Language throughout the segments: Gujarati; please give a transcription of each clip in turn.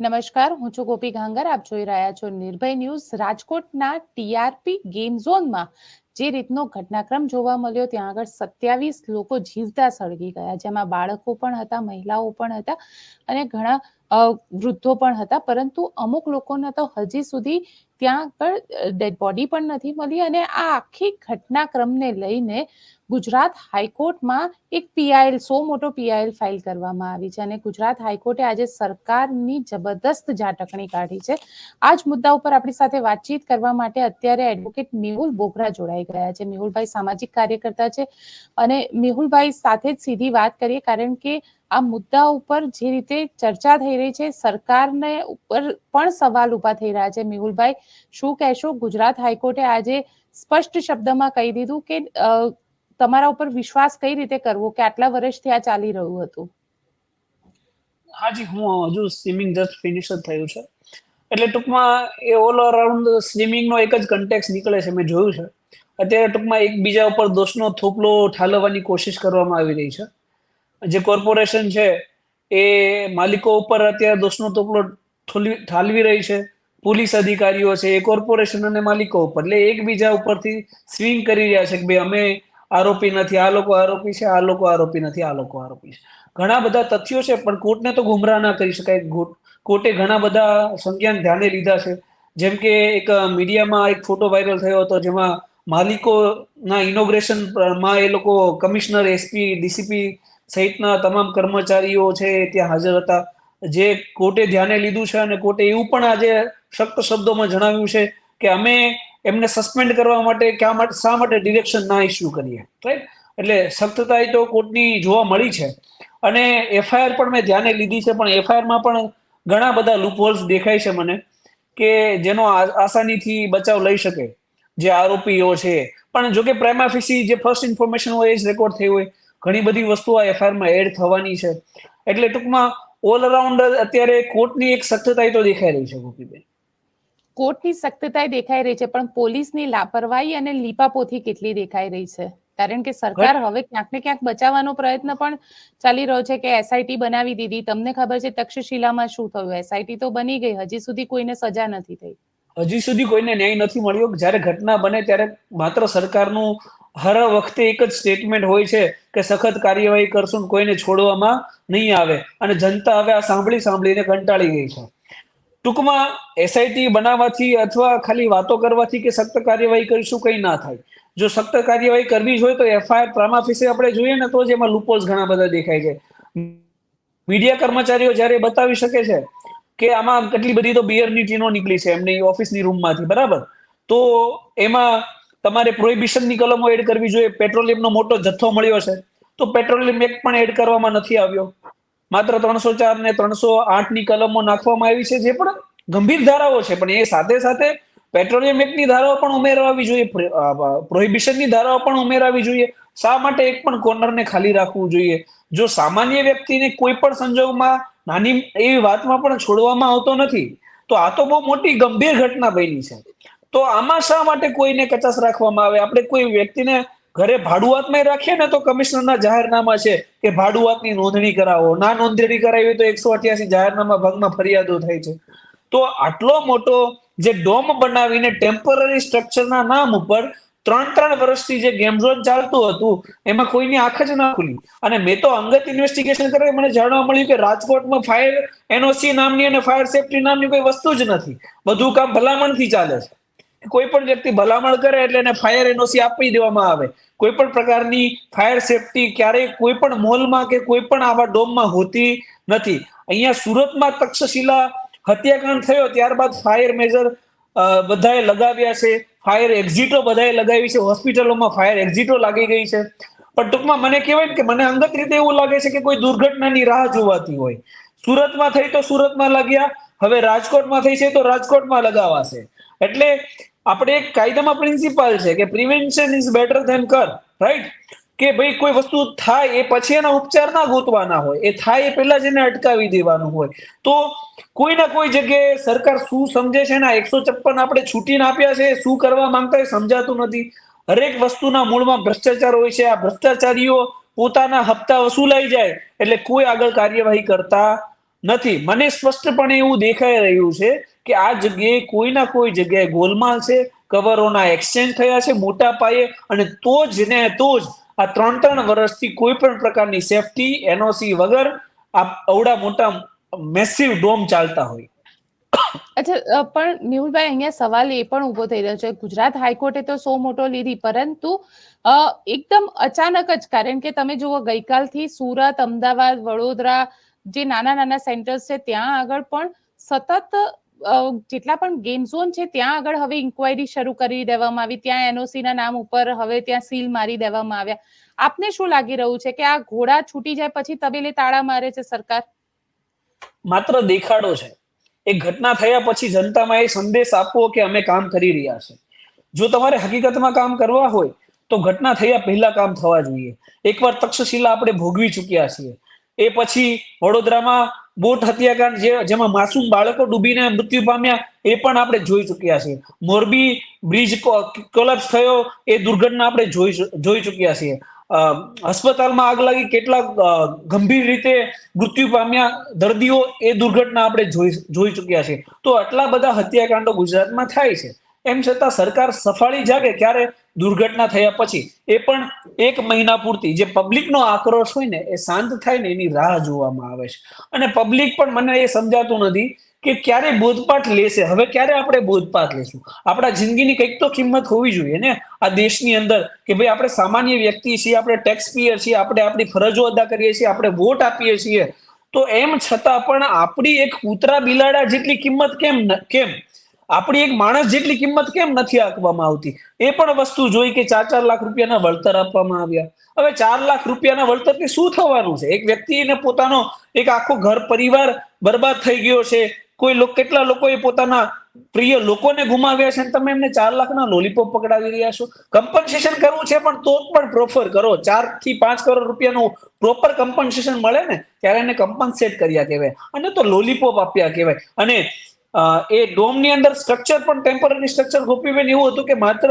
નમસ્કાર, હું છું ગોપી ગાંગર આપ જોઈ રહ્યા છો નિર્ભય ન્યૂઝ. રાજકોટના ટીઆરપી ગેમ ઝોનમાં જે રીતનો ઘટનાક્રમ જોવા મળ્યો, ત્યાં આગળ સત્યાવીસ લોકો જીવતા સળગી ગયા, જેમાં બાળકો પણ હતા, મહિલાઓ પણ હતા અને ઘણા વૃદ્ધો પણ હતા. પરંતુ અમુક લોકોને તો હજી સુધી ત્યાં આગળ ડેડ બોડી પણ નથી મળી અને આ આખી ઘટનાક્રમને લઈને ગુજરાત હાઈકોર્ટમાં એક પીઆઈએલ, સો મોટો પીઆઈએલ ફાઇલ કરવામાં આવી છે અને ગુજરાત હાઈકોર્ટે આજે સરકારની જબરદસ્ત ઝાટકણી કાઢી છે. આ જ મુદ્દા ઉપર આપણી સાથે વાતચીત કરવા માટે અત્યારે એડવોકેટ મેહુલ બોગરા જોડાઈ ગયા છે. મેહુલભાઈ સામાજિક કાર્યકર્તા છે અને મેહુલભાઈ સાથે જ સીધી વાત કરીએ કારણ કે આ મુદ્દા ઉપર જે રીતે ચર્ચા થઈ રહી છે, સરકારને ઉપર પણ સવાલ ઊભા થઈ રહ્યા છે. મેહુલભાઈ, શું કહેશો? ગુજરાત હાઈકોર્ટે આજે સ્પષ્ટ શબ્દમાં કહી દીધું કે તમારા ઉપર વિશ્વાસ કઈ રીતે કરવો? કે આટલા વર્ષથી આ ચાલી રહ્યું હતું? હાજી હું હજુ સ્વિમિંગ જસ્ટ ફિનિશ જ થયું છે. એટલે ટૂંકમાં એ ઓલ અરાઉન્ડ સ્વિમિંગનો એક જ કન્ટેક્સ નીકળે છે, મેં જોયું છે. અત્યારે ટૂંકમાં એકબીજા ઉપર દોષનો થોપલો ઠાલવવાની કોશિશ કરવામાં આવી રહી છે. જે કોર્પોરેશન છે, એ માલિકો ઉપર અત્યારે દોષનો થોપલો ઠાલવી રહી છે. પોલીસ અધિકારીઓ છે, એ કોર્પોરેશન અને માલિકો ઉપર. એટલે એકબીજા ઉપરથી સ્વિંગ કરી રહ્યા છે કે ભાઈ, અમે આરોપી નથી, આ લોકો આરોપી છે, આ લોકો આરોપી નથી, આ લોકો આરોપી છે. ઘણા બધા તથ્યો છે, પણ કોર્ટને તો ગુમરાહ ના કરી શકાય. કોર્ટે ઘણા બધા સંજ્ઞાન ધ્યાને લીધા છે. જેમ કે એક મીડિયામાં એક ફોટો વાયરલ થયો હતો, જેમાં માલિકોના ઇનોગ્રેશનમાં એ લોકો કમિશનર એસપી ડીસીપી સહિતના તમામ કર્મચારીઓ છે, ત્યાં હાજર હતા. જે કોર્ટે ધ્યાને લીધું છે અને કોર્ટે એવું પણ આજે શક્ત શબ્દોમાં જણાવ્યું છે કે અમે એમને સસ્પેન્ડ કરવા માટે ક્યાં માટે શા માટે ડિરેક્શન ના ઇસ્યુ કરીએ? રાઈટ એટલે સખ્તતા તો કોર્ટની જોવા મળી છે. અને એફઆઈઆર પણ મેં ધ્યાને લીધી છે, પણ એફઆઈઆરમાં પણ ઘણા બધા લૂપહોલ્સ દેખાય છે મને કે જેનો આસાનીથી બચાવ લઈ શકે જે આરોપીઓ છે. પણ જો કે પ્રેમાફિસી જે ફર્સ્ટ ઇન્ફોર્મેશન હોય એ જ રેકોર્ડ થઈ હોય. ઘણી બધી વસ્તુઓ આ એફઆઈઆરમાં એડ થવાની છે. એટલે ટૂંકમાં ઓલ અરાઉન્ડ અત્યારે કોર્ટની એક સખ્તતા તો દેખાઈ રહી છે ગોપીબેન. કોર્ટની સખ્તતા દેખાઈ રહી છે પણ પોલીસની લાપરવાહી અને લીપાપોથી કેટલી દેખાઈ રહી છે? કારણ કે સરકાર હવે ક્યાંક ને ક્યાંક બચાવવાનો પ્રયત્ન પણ ચાલી રહ્યો છે કે એસઆઈટી બનાવી દીધી. તમને ખબર છે તક્ષશિલામાં શું થયું? એસઆઈટી તો બની ગઈ. હજી સુધી કોઈને સજા નથી થઈ. હજી સુધી કોઈને ન્યાય નથી મળ્યો. જ્યારે ઘટના બને ત્યારે માત્ર સરકારનું હર વખતે એક જ સ્ટેટમેન્ટ હોય છે કે સખત કાર્યવાહી કરશું કોઈને છોડવામાં નહીં આવે. અને જનતા હવે આ સાંભળી સાંભળીને કંટાળી ગઈ છે. ટૂંકમાં એસઆઈટી બનાવવાથી અથવા ખાલી વાતો કરવાથી કે સખ્ત કાર્યવાહી કરીશું કંઈ ના થાય. જો સખ્ત કાર્યવાહી કરવી જ તો એફઆઈઆર પ્રામાફિસે આપણે જોઈએ ને તો જ એમાં લૂપોલ્સ ઘણા બધા દેખાય છે. મીડિયા કર્મચારીઓ જ્યારે બતાવી શકે છે કે આમાં કેટલી બધી તો બિયરની ટીનો નીકળી છે એમની ઓફિસની રૂમમાંથી, બરાબર? તો એમાં તમારે પ્રોહિબિશનની કલમો એડ કરવી જોઈએ. પેટ્રોલિયમનો મોટો જથ્થો મળ્યો છે. તો પેટ્રોલિયમ એક પણ એડ કરવામાં નથી આવ્યો. માત્ર ત્રણસો ચાર ને ત્રણસો આઠની કલમો નાખવામાં આવી છે, જે પણ ગંભીર ધારાઓ છે. પણ એ સાથે સાથે પેટ્રોલિયમ એક્ટની ધારાઓ પણ ઉમેરવી જોઈએ પ્રોહિબિશનની ધારાઓ પણ ઉમેરાવી જોઈએ. શા માટે એક પણ કોર્નરને ખાલી રાખવું જોઈએ? જો સામાન્ય વ્યક્તિને કોઈ પણ સંજોગમાં નાની એવી વાતમાં પણ છોડવામાં આવતો નથી, તો આ તો બહુ મોટી ગંભીર ઘટના બની છે. તો આમાં શા માટે કોઈને કચાસ રાખવામાં આવે? આપણે કોઈ વ્યક્તિને ઘરે ભાડુઆતમાં રાખીએ ને તો કમિશનરના જાહેરનામા છે કે ભાડુઆતની નોંધણી કરાવો. ના નોંધણી કરાવી તો એકસો અઠ્યાસી જાહેરનામા ભાગમાં ફરિયાદો થાય છે. તો આટલો મોટો જે ડોમ બનાવીને ટેમ્પરરી સ્ટ્રક્ચરના નામ ઉપર ત્રણ ત્રણ વર્ષથી જે ગેમ ઝોન ચાલતું હતું, એમાં કોઈની આંખ જ ના ખુલી. અને મેં તો અંગત ઇન્વેસ્ટિગેશન કરી મને જાણવા મળ્યું કે રાજકોટમાં ફાયર એનઓસી નામની અને ફાયર સેફટી નામની કોઈ વસ્તુ જ નથી. બધું કામ ભલામણથી ચાલે છે. કોઈ પણ વ્યક્તિ ભલામણ કરે એટલે એને ફાયર એનઓસી આપી દેવામાં આવે. કોઈ પણ પ્રકારની ફાયર સેફટી ક્યારેય કોઈ પણ મોલમાં કે કોઈ પણ આવા ડોમમાં હોતી નથી. અહીંયા સુરતમાં તક્ષશિલા હત્યાકાંડ થયો, ત્યારબાદ ફાયર મેજર બધાએ લગાવ્યા છે. ફાયર એક્ઝિટો બધાએ લગાવી છે. હોસ્પિટલોમાં ફાયર એક્ઝિટો લાગી ગઈ છે. પણ ટૂંકમાં મને કહેવાય કે મને અંગત રીતે એવું લાગે છે કે કોઈ દુર્ઘટનાની રાહ જોવાતી હોય. સુરતમાં થઈ તો સુરતમાં લાગ્યા, હવે રાજકોટમાં થઈ છે તો રાજકોટમાં લગાવાશે. એટલે આપણે એક કાયદામાં પ્રિન્સિપાલ છે કે prevention is better than cure right કે ભાઈ કોઈ વસ્તુ થાય એ પછી એના ઉપચાર ના ગોતવાના હોય, એ થાય એ પહેલા જ એને અટકાવી દેવાનું હોય. તો કોઈ ના કોઈ જગ્યાએ સરકાર શું સમજે છે ને એકસો છપ્પન આપણે છૂટીને આપ્યા છે, શું કરવા માંગતા એ સમજાતું નથી. હરેક વસ્તુના મૂળમાં ભ્રષ્ટાચાર હોય છે, આ ભ્રષ્ટાચારીઓ પોતાના હપ્તા વસૂલાઈ જાય, એટલે કોઈ આગળ કાર્યવાહી કરતા નથી. મને સ્પષ્ટપણે એવું દેખાઈ રહ્યું છે કે આ જગ્યાએ કોઈના કોઈ જગ્યાએ ગોલમાલ છે, કવરોના એક્સચેન્જ થયા છે મોટા પાયે અને તો જ ને તો જ આ ત્રણ ત્રણ વર્ષથી કોઈ પણ પ્રકારની સેફટી એનઓસી વગર આ અવડા મોટા મેસિવ ડોમ ચાલતા હોય. અચ્છા પણ મેહુલભાઈ અહીંયા સવાલ એ પણ ઊભો થઈ રહ્યો છે. ગુજરાત હાઈકોર્ટે તો સો મોટો લીધી, પરંતુ એકદમ અચાનક જ, કારણ કે તમે જુઓ, ગઈકાલથી સુરત, અમદાવાદ, વડોદરા જે નાના નાના સેન્ટર્સ છે, ત્યાં આગળ પણ સતત જેટલા પણ ગેમ ઝોન છે, ત્યાં આગળ હવે ઇન્ક્વાયરી શરૂ કરી દેવામાં આવી. ત્યાં એનઓસી ના નામ ઉપર હવે ત્યાં સીલ મારી દેવામાં આવ્યા. આપને શું લાગી રહ્યું છે કે આ ઘોડા છૂટી જાય પછી તબેલે તાળા મારે છે સરકાર? માત્ર દેખાડો છે. એ ઘટના થયા પછી જનતામાં એ સંદેશ આપવો કે અમે કામ કરી રહ્યા છે. જો તમારે હકીકતમાં કામ કરવા હોય, તો ઘટના થયા પહેલા કામ થવા જોઈએ. એકવાર તક્ષશિલા આપણે ભોગવી ચૂક્યા છીએ. એ પછી વડોદરામાં બોટ હત્યાકાંડ જે જેમાં માસૂમ બાળકો ડૂબીને મૃત્યુ પામ્યા, એ પણ આપણે જોઈ ચૂક્યા છીએ. મોરબી બ્રિજ કોલેપ્સ થયો, એ દુર્ઘટના આપણે જોઈ જોઈ ચૂક્યા છીએ. હસ્પતાલમાં આગ લાગી કેટલા ગંભીર રીતે મૃત્યુ પામ્યા દર્દીઓ, એ દુર્ઘટના આપણે જોઈ જોઈ ચૂક્યા છીએ. તો આટલા બધા હત્યાકાંડો ગુજરાતમાં થાય છે. એમ છતાં સરકાર સફાળી જાગે ક્યારે? દુર્ઘટના થયા પછી. એ પણ એક મહિના પૂરતી. જે પબ્લિકનો આક્રોશ હોય ને, એ શાંત થાય ને, એની રાહ જોવામાં આવે છે. અને પબ્લિક પણ મને એ સમજાતું નથી કે ક્યારે બોધપાઠ લેશે. હવે ક્યારે આપણે બોધપાઠ લેશું? આપણા જિંદગીની કંઈક તો કિંમત હોવી જોઈએ ને. આ દેશની અંદર કે ભાઈ આપણે સામાન્ય વ્યક્તિ છીએ, આપણે ટેક્સ પેયર છીએ, આપણે આપણી ફરજો અદા કરીએ છીએ, આપણે વોટ આપીએ છીએ. તો એમ છતાં પણ આપણી એક કૂતરા બિલાડા જેટલી કિંમત કેમ કેમ? આપણી એક માણસ જેટલી કિંમત કેમ નથી આપવામાં આવતી? એ પણ વસ્તુ જોઈ કે ચાર ચાર લાખ રૂપિયાના વળતર આપવામાં આવ્યા. હવે ચાર લાખ રૂપિયાના વળતરથી શું થવાનું છે? એક વ્યક્તિને પોતાનો એક આખો ઘર પરિવાર બરબાદ થઈ ગયો છે. કોઈ લોકો, કેટલા લોકોએ પોતાના પ્રિય લોકોને ગુમાવ્યા છે તમે એમને ચાર લાખના લોલીપોપ પકડાવી રહ્યા છો? કમ્પન્સેશન કરવું છે પણ તો પણ પ્રોફર કરો. ચારથી પાંચ કરોડ રૂપિયાનું પ્રોપર કમ્પન્સેશન મળે ને, ત્યારે એને કમ્પન્સેટ કર્યા કહેવાય. અને તો લોલીપોપ આપ્યા કહેવાય. અને એ ડોમની અંદર સ્ટ્રક્ચર પણ ટેમ્પરરી સ્ટ્રક્ચર ગોપીબેન એવું હતું કે માત્ર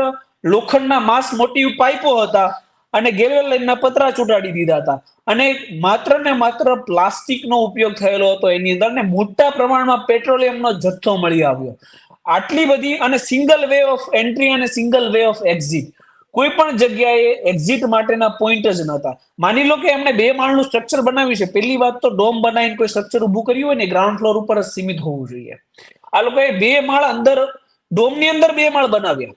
લોખંડના માસ મોટી પાઇપો હતા અને ગેલવેલ લાઈનના પતરા ચૂંટાડી દીધા હતા. અને માત્ર ને માત્ર પ્લાસ્ટિકનો ઉપયોગ થયેલો હતો એની અંદર ને મોટા પ્રમાણમાં પેટ્રોલિયમનો જથ્થો મળી આવ્યો. આટલી બધી અને સિંગલ વે ઓફ એન્ટ્રી અને સિંગલ વે ઓફ એક્ઝિટ કોઈ પણ જગ્યાએ એક્ઝિટ માટેના પોઈન્ટ જ નહોતા. માની લો કે એમણે બે માળનું સ્ટ્રક્ચર બનાવ્યું છે. પહેલી વાત તો ડોમ બનાવીને કોઈ સ્ટ્રક્ચર ઊભું કર્યું હોય ને ગ્રાઉન્ડ ફ્લોર ઉપર જ સીમિત હોવું જોઈએ. આ લોકોએ બે માળ અંદર, ડોમની અંદર બે માળ બનાવ્યા.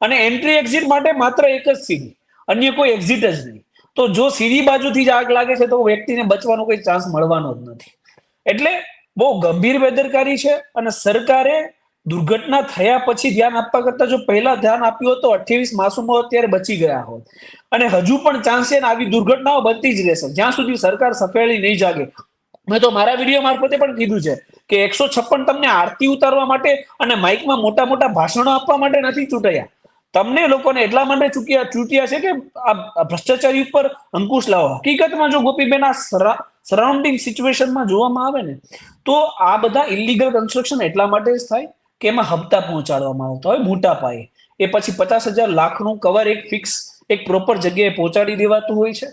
અને એન્ટ્રી એક્ઝિટ માટે માત્ર એક જ સીડી. અન્ય કોઈ એક્ઝિટ જ નહીં. તો જો સીડી બાજુથી જ આગ લાગે છે તો વ્યક્તિને બચવાનો કોઈ ચાન્સ મળવાનો જ નથી. એટલે બહુ ગંભીર બેદરકારી છે અને સરકારે દુર્ઘટના થયા પછી ધ્યાન આપવા કરતા જો પહેલા ધ્યાન આપ્યું હોત તો અઠ્યાવીસ માસુમો અત્યારે બચી ગયા હોત. અને હજુ પણ ચાન્સ છે આવી દુર્ઘટનાઓ બનતી જ રહેશે. જ્યાં સુધી સરકાર સફેળી નહીં જાગે. મેં તો મારા વીડિયો મારફતે પણ કીધું છે કે એકસો છપ્પન તમને આરતી ઉતારવા માટે અને માઇકમાં મોટા મોટા ભાષણો આપવા માટે નથી ચૂંટાયા. તમને લોકોને એટલા માટે ચૂક્યા ચૂંટ્યા છે કે આ ભ્રષ્ટાચારી ઉપર અંકુશ લાવો. હકીકતમાં જો ગોપીબેન આ સરાઉન્ડિંગ સિચ્યુએશનમાં જોવામાં આવે ને, તો આ બધા ઇલીગલ કન્સ્ટ્રક્શન એટલા માટે જ થાય કે એમાં હપ્તા પહોંચાડવામાં આવતા હોય? મોટા પાયે. એ પછી પચાસ હજાર લાખનું કવર એક ફિક્સ એક પ્રોપર જગ્યાએ પહોંચાડી દેવાતું હોય છે.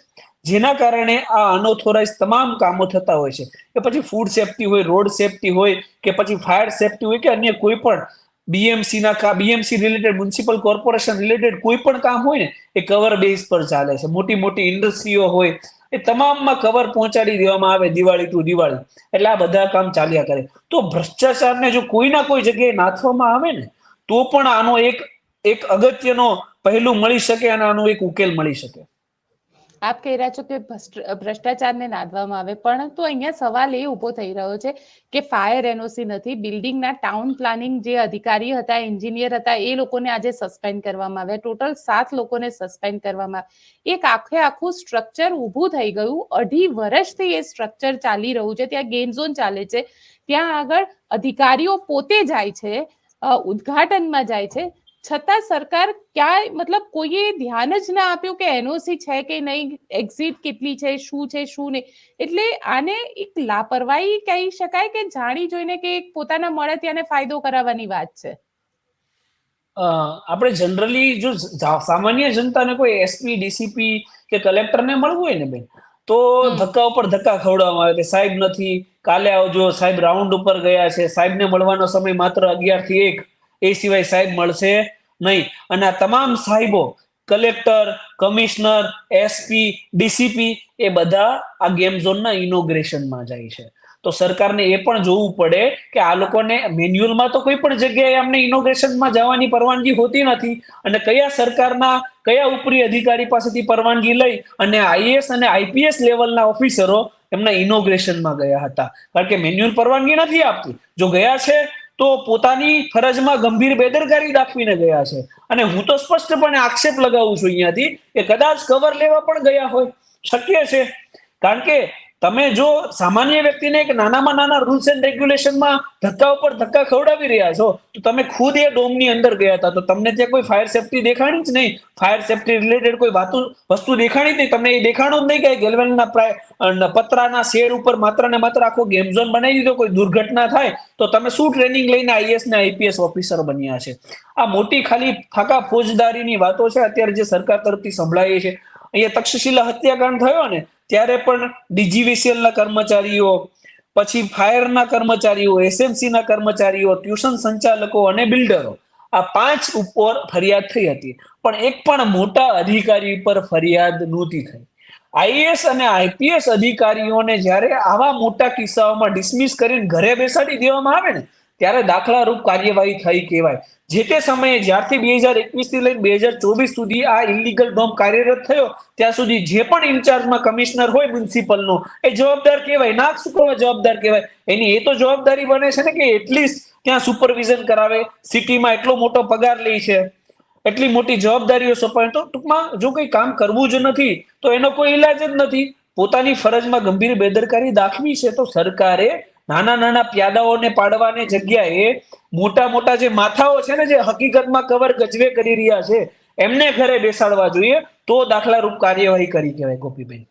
જેના કારણે આ અનઓથોરાઇઝ તમામ કામો થતા હોય છે. કે પછી ફૂડ સેફટી હોય રોડ સેફટી હોય, કે પછી ફાયર સેફટી હોય, કે અન્ય કોઈ પણ બીએમસી ના BMC related municipal corporation related કોઈ પણ કામ હોય ને, એ કવર બેઝ પર ચાલે છે. મોટી મોટી ઇન્ડસ્ટ્રીઓ હોય એ તમામમાં કવર પહોંચાડી દેવામાં આવે દિવાળી ટુ દિવાળી. એટલે આ બધા કામ ચાલ્યા કરે. તો ભ્રષ્ટાચારને જો કોઈ ના કોઈ જગ્યાએ નાથવામાં આવે ને, તો પણ આનો એક એક અગત્યનો પહેલું મળી શકે અને આનો એક ઉકેલ મળી શકે. આપ કહી રહ્યા છો કે ભ્રષ્ટ- ભ્રષ્ટાચારને નાદવામાં આવે, પરંતુ અહીંયા સવાલ એ ઊભો થઈ રહ્યો છે કે ફાયર એનઓસી નથી, બિલ્ડિંગના ટાઉન પ્લાનિંગ જે અધિકારી હતા, એન્જિનિયર હતા, એ લોકોને આજે સસ્પેન્ડ કરવામાં આવ્યા. ટોટલ સાત લોકોને સસ્પેન્ડ કરવામાં આવ્યા. એક આખે આખું સ્ટ્રક્ચર ઊભું થઈ ગયું. અઢી વર્ષથી એ સ્ટ્રક્ચર ચાલી રહ્યું છે. ત્યાં ગેમ ઝોન ચાલે છે. ત્યાં આગળ અધિકારીઓ પોતે જાય છે ઉદ્ઘાટનમાં જાય છે. છતાં સરકાર ક્યાંય મતલબ કોઈએ ધ્યાન જ ના આપ્યું કે એનઓસી છે કે નહીં એક્ઝિટ કેટલી છે શું છે શું નહીં. એટલે આને એક લાપરવાહી કહી શકાય કે જાણી જોઈને કે પોતાના મળે ત્યાંને ફાયદો કરાવવાની વાત છે? આપણે જનરલી જો સામાન્ય જનતાને કોઈ એસપી ડીસીપી કે કલેક્ટરને મળવું હોય ને બેન તો ધક્કા ઉપર ધક્કા ખવડાવવામાં આવે કે સાહેબ નથી કાલે આવજો સાહેબ રાઉન્ડ ઉપર ગયા છે સાહેબને મળવાનો સમય માત્ર અગિયારથી એક એ સિવાય સાહેબ મળશે નહીં. અને આ તમામ સાહેબો, કલેક્ટર, કમિશનર એસપી ડીસીપી એ બધા આ ગેમ ઝોનના ઇનોગ્રેશનમાં જાય છે. તો સરકારને એ પણ જોવું પડે કે આ લોકોને મેન્યુઅલમાં તો કોઈ પણ જગ્યાએ અમને ઇનોગ્રેશનમાં જવાની પરવાનગી હોતી નથી. અને કયા સરકારના, કયા ઉપરી અધિકારી પાસેથી પરવાનગી લઈ અને આઈએસ અને આઈપીએસ લેવલના ઓફિસરો એમના ઇનોગ્રેશનમાં ગયા હતા. કારણ કે મેન્યુઅલ પરવાનગી નથી આપતી. જો ગયા છે તો પોતાની ફરજમાં ગંભીર બેદરકારી દાખવીને ગયા છે. અને હું તો સ્પષ્ટપણે આક્ષેપ લગાવું છું અહીંયાથી કે કદાચ કવર લેવા પણ ગયા હોય. શક્ય છે. કારણ કે તમે જો સામાન્ય વ્યક્તિને એક નાનામાં નાના રૂલ્સ એન્ડ રેગ્યુલેશનમાં ધક્કા ઉપર ધક્કા ખવડાવી રહ્યા છો, તો તમે ખુદ એ ડોમની અંદર ગયા હતા. તો તમને ત્યાં કોઈ ફાયર સેફટી દેખાણી જ નહીં. ફાયર સેફટી રિલેટેડ કોઈ વાતો, વસ્તુ દેખાણી જ નહીં. તમને એ દેખાણું જ નહીં કે ગેલવેલના પ્રાય પતરાના શેર ઉપર માત્ર ને માત્ર આખો ગેમ ઝોન બનાવી દીધો, કોઈ દુર્ઘટના થાય, તો તમે શું ટ્રેનિંગ લઈને આઈએસ ને આઈપીએસ ઓફિસર બન્યા છે? આ મોટી ખાલી ફાકા ફોજદારીની વાતો છે. અત્યારે જે સરકાર તરફથી સંભળાય છે. અહીંયા તક્ષશિલા હત્યાકાંડ થયો ને ત્યારે પણ DGVCL ના કર્મચારીઓ, પછી ફાયરના કર્મચારીઓ એસએમસી ના કર્મચારીઓ, ટ્યુશન સંચાલકો અને બિલ્ડરો આ પાંચ ઉપર ફરિયાદ થઈ હતી. પણ એક પણ મોટા અધિકારી પર ફરિયાદ નહોતી થઈ. આઈએસ અને આઈપીએસ અધિકારીઓને જ્યારે આવા મોટા કિસ્સાઓમાં ડિસમિસ કરીને ઘરે બેસાડી દેવામાં આવે ને ત્યારે દાખલારૂપ કાર્યવાહી થઈ કહેવાય. જે તે સમયે જ્યારથી બે હજાર એકવીસથી લઈને બે હજાર ચોવીસ સુધી આ ઇલીગલ ડોમ કાર્યરત થયો, ત્યાં સુધી જે પણ ઇન્ચાર્જમાં કમિશનર હોય મ્યુનિસિપલનો, એ જવાબદાર કહેવાય. ના શું કહેવાય જવાબદાર કહેવાય. એની એ તો જવાબદારી બને છે ને કે એટલીસ્ટ ત્યાં સુપરવિઝન કરાવે. સિટીમાં એટલો મોટો પગાર લે છે. એટલી મોટી જવાબદારીઓ સોંપાય તો ટૂંકમાં જો કંઈ કામ કરવું જ નથી, તો એનો કોઈ ઈલાજ જ નથી. પોતાની ફરજમાં ગંભીર બેદરકારી દાખવી છે તો સરકારે નાના નાના પ્યાદાઓને પાડવાની જગ્યાએ મોટા મોટા જે માથાઓ છે ને જે હકીકતમાં કવર ગજવે કરી રહ્યા છે, એમને ઘરે બેસાડવા જોઈએ, તો દાખલારૂપ કાર્યવાહી કરી કહેવાય ગોપીબેન.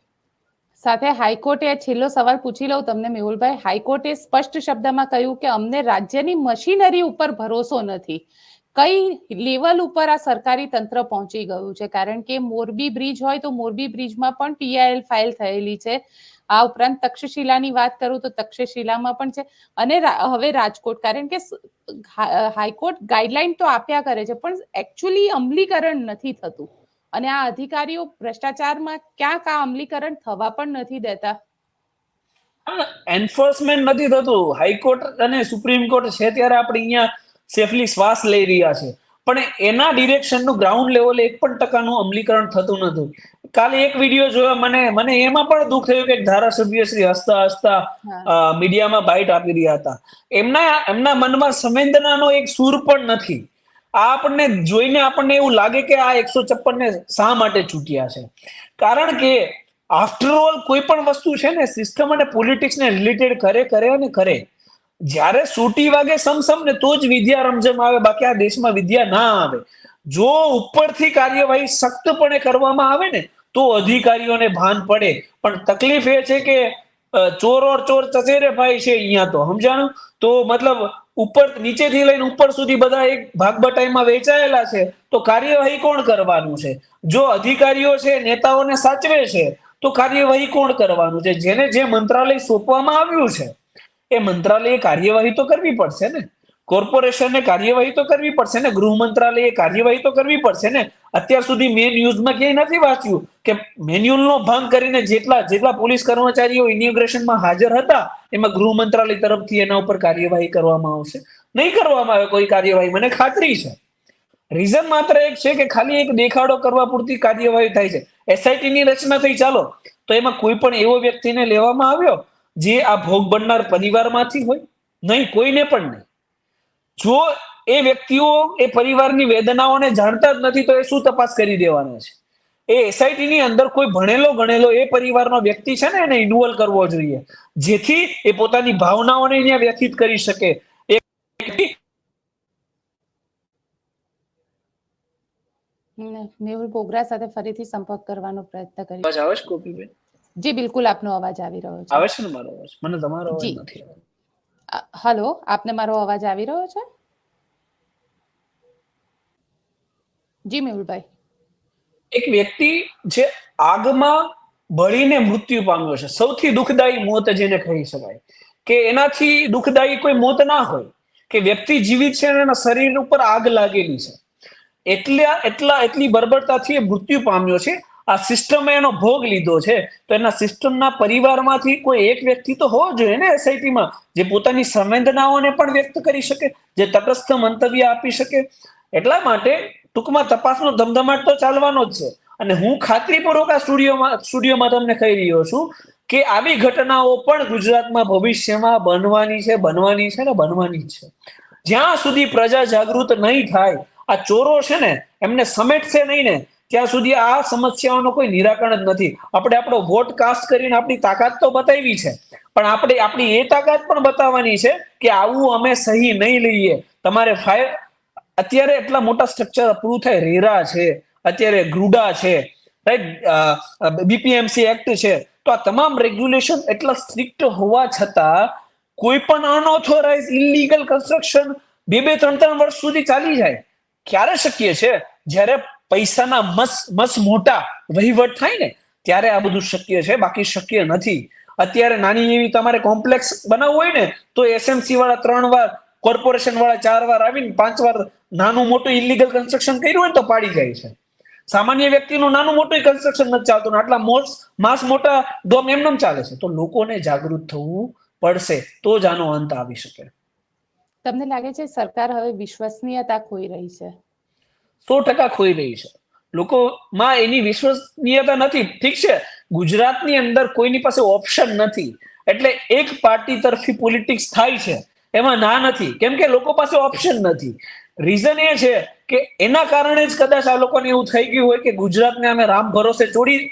સાથે હાઈકોર્ટે છેલ્લો સવાલ પૂછી લઉં તમને મેહુલભાઈ. હાઈકોર્ટે સ્પષ્ટ શબ્દમાં કહ્યું કે અમને રાજ્યની મશીનરી ઉપર ભરોસો નથી. કઈ લેવલ ઉપર આ સરકારી તંત્ર પહોંચી ગયું છે? કારણ કે મોરબી બ્રિજ હોય તો મોરબી બ્રિજમાં પણ પીઆઈએલ ફાઇલ થયેલી છે. આ ઉપરાંત તક્ષશિલાની વાત કરું તો તક્ષશિલામાં પણ છે. અને હવે રાજકોટ, કારણ કે હાઈકોર્ટ ગાઈડલાઈન તો આપ્યા કરે છે, પણ એકચ્યુઅલી અમલીકરણ નથી થતું. અને આ અધિકારીઓ ભ્રષ્ટાચારમાં ક્યાંક આ અમલીકરણ થવા પણ નથી દેતા. એન્ફોર્સમેન્ટ નથી થતું. હાઈકોર્ટ અને સુપ્રીમ કોર્ટ છે ત્યારે આપણે અહીંયા સેફલી શ્વાસ લઈ રહ્યા છે. પણ એના ડિરેક્શનનું ગ્રાઉન્ડ લેવલે એક પણ ટકાનું અમલીકરણ થતું નથી. કાલે એક વીડિયો જોયો મને મને એમાં પણ દુઃખ થયું કે ધારાસભ્ય શ્રી હસતા હસતા મીડિયામાં બાઇટ આપી રહ્યા હતા. એમના એમના મનમાં સંવેદનાનો એક સૂર પણ નથી. આ આપણને જોઈને આપણને એવું લાગે કે આ એકસો ને શા માટે છૂટ્યા છે? કારણ કે આફ્ટર ઓલ કોઈ પણ વસ્તુ છે ને સિસ્ટમ અને પોલિટિક્સ ને રિલેટેડ કરે કરે અને કરે. જ્યારે સૂટી વાગે સમસમ ને તો જ વિદ્યા રમઝમ આવે બાકી આ દેશમાં વિદ્યા ના આવે. જો ઉપરથી કાર્યવાહી સખ્તપણે કરવામાં આવે ને તો અધિકારીઓને ભાન પડે. પણ તકલીફ એ છે કે ચોર ઓર ચોર ચચેરે ભાઈ છે અહીંયા તો, સમજાણું? તો મતલબ ઉપર, નીચેથી લઈને ઉપર સુધી બધા એક ભાગબટાઈમાં વેચાયેલા છે. તો કાર્યવાહી કોણ કરવાનું છે? જો અધિકારીઓ છે, નેતાઓને સાચવે છે, તો કાર્યવાહી કોણ કરવાનું છે? જેને જે મંત્રાલય સોંપવામાં આવ્યું છે, એ મંત્રાલયે કાર્યવાહી તો કરવી પડશે ને? કોર્પોરેશનને કાર્યવાહી તો કરવી પડશે ને? ગૃહ મંત્રાલયે કાર્યવાહી તો કરવી પડશે ને? અત્યાર સુધી મેં ન્યૂઝમાં ક્યાંય નથી વાંચ્યું. કે મેન્યુઅલનો ભંગ કરીને જેટલા જેટલા પોલીસ કર્મચારીઓ ઇન્યુગ્રેશનમાં હાજર હતા, એમાં ગૃહ મંત્રાલય તરફથી એના ઉપર કાર્યવાહી કરવામાં આવશે. નહીં કરવામાં આવે કોઈ કાર્યવાહી, મને ખાતરી છે. રીઝન માત્ર એક છે કે ખાલી એક દેખાડો કરવા પૂરતી કાર્યવાહી થાય છે. એસઆઈટી ની રચના થઈ, ચાલો. તો એમાં કોઈ પણ એવો વ્યક્તિને લેવામાં આવ્યો જે આ ભોગ બનનાર પરિવારમાંથી હોય? નહીં, કોઈને પણ નહીં. જો એ વ્યક્તિઓ એ પરિવારની વેદનાઓને જાણતા જ નથી, તો એ શું તપાસ કરી દેવાના છે? એ એસઆઈટી ની અંદર કોઈ ભણેલો ગણેલો એ પરિવારનો વ્યક્તિ છે ને એને ઇન્વોલ્વ કરવો જોઈએ. જેથી એ પોતાની ભાવનાઓને અહીંયા વ્યથિત કરી શકે. મેહુલ બોગરા સાથે ફરીથી સંપર્ક કરવાનો પ્રયત્ન કરી અવાજ આવે છે ગોપીબેન? જી બિલકુલ આપનો અવાજ આવી રહ્યો છે. આવે છે ને મારો અવાજ? મને તમારો અવાજ નથી હેલો આપને મારો અવાજ આવી રહ્યો છે? જી મેહુલભાઈ. એક વ્યક્તિ જે આગમાં બળીને મૃત્યુ પામ્યો છે, સૌથી દુઃખદાયી મોત જેને કહી શકાય. કે એનાથી દુઃખદાયી કોઈ મોત ના હોય, કે વ્યક્તિ જીવિત છે અને એના શરીર ઉપર આગ લાગેલી છે. એટલા એટલા, એટલી બર્બરતાથી એ મૃત્યુ પામ્યો છે. આ સિસ્ટમે એનો ભોગ લીધો છે. તો એના સિસ્ટમના પરિવારમાંથી કોઈ એક વ્યક્તિ તો હોવો જોઈએ ને એસઆઈટીમાં, જે પોતાની સંવેદનાઓને પણ વ્યક્ત કરી શકે, જે તટસ્થ મંતવ્ય આપી શકે. એટલા માટે ટૂંકમાં તપાસનો ધમધમાટ તો ચાલવાનો જ છે. અને હું ખાતરીપૂર્વક આ સ્ટુડિયોમાં સ્ટુડિયોમાં તમને કહી રહ્યો છું કે આવી ઘટનાઓ પણ ગુજરાતમાં ભવિષ્યમાં બનવાની છે બનવાની છે ને બનવાની છે. જ્યાં સુધી પ્રજા જાગૃત નહીં થાય, આ ચોરો છે ને, એમને સમેટશે નહીં ને, ત્યાં સુધી આ સમસ્યાઓનો કોઈ નિરાકરણ જ નથી. આપણે આપણો વોટ કાસ્ટ કરીને આપણી તાકાત તો બતાવી છે. પણ આપણે આપણી એ તાકાત પણ બતાવવાની છે કે આવું અમે સહી નહીં લઈએ. તમારે ફાયર અત્યારે એટલા મોટા સ્ટ્રક્ચર પૂરું થાય. રેરા છે, અત્યારે ગ્રુડા છે રાઈટ બીપીએમસી એક્ટ છે. તો આ તમામ રેગ્યુલેશન એટલા સ્ટ્રિક્ટ હોવા છતાં કોઈ પણ અનઓથોરાઇઝ ઇલીગલ કન્સ્ટ્રક્શન બે બે, ત્રણ ત્રણ વર્ષ સુધી ચાલી જાય. ક્યારે શક્ય છે? જ્યારે પૈસાના મસ મસ મોટા વહીવટ થાય ને, ત્યારે આ બધું શક્ય છે. બાકી શક્ય નથી. અત્યારે નાની એવી તમારે કોમ્પ્લેક્સ બનાવવું હોય ને, તો એસએમસી વાળા ત્રણ વાર કોર્પોરેશન વાળા ચાર વાર આવીને પાંચ વાર નાનું મોટું ઇલીગલ કન્સ્ટ્રક્શન કર્યું હોય તો પાડી જાય છે. સામાન્ય વ્યક્તિનું નાનું મોટું કન્સ્ટ્રક્શન નથી ચાલતું આટલા મોસ માસ મોટા ડોમ એમનેમ ચાલે છે. તો લોકોને જાગૃત થવું પડશે તો જ આનો અંત આવી શકે. તમને લાગે છે સરકાર હવે વિશ્વસનીયતા ખોઈ રહી છે? સો ટકા ખોઈ રહી છે. લોકોમાં એની વિશ્વસનીયતા નથી. ઠીક છે ગુજરાતની અંદર કોઈની પાસે ઓપ્શન નથી. એટલે એક પાર્ટી તરફી પોલિટિક્સ થાય છે. એમાં ના નથી. કેમ કે લોકો પાસે ઓપ્શન નથી. રીઝન એ છે કે એના કારણે જ કદાચ આ લોકોને એવું થઈ ગયું હોય કે ગુજરાતને અમે રામ ભરોસે છોડી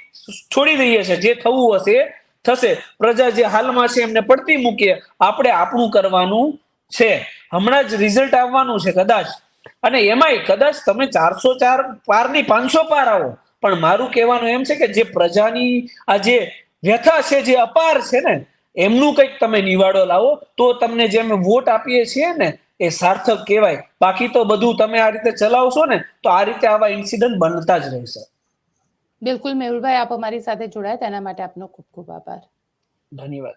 છોડી દઈએ છે જે થવું હશે, થશે. પ્રજા જે હાલમાં છે એમને પડતી મૂકીએ. આપણે આપણું કરવાનું છે. હમણાં જ રિઝલ્ટ આવવાનું છે કદાચ. અને એમાંય કદાચ તમે ચારસો ચાર પારની પાંચસો પાર આવો. પણ મારું કહેવાનું એમ છે કે જે પ્રજાની આ જે વ્યથા છે, જે અપાર છે ને, એમનું કંઈક તમે નિવાડો લાવો. તો તમને જે અમે વોટ આપીએ છીએ ને એ સાર્થક કહેવાય. બાકી તો બધું તમે આ રીતે ચલાવશો ને તો આ રીતે આવા ઇન્સિડન્ટ બનતા જ રહેશે. બિલકુલ મેહુલભાઈ આપ અમારી સાથે જોડાયા તેના માટે આપનો ખૂબ ખૂબ આભાર. ધન્યવાદ.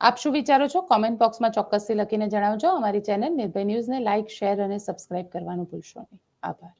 આપ શું વિચારો છો? કોમેન્ટ બોક્સમાં ચોક્કસથી લખીને જણાવજો. અમારી ચેનલ નિર્ભય ન્યૂઝને લાઇક શેર અને સબસ્ક્રાઇબ કરવાનું ભૂલશો નહીં. આભાર.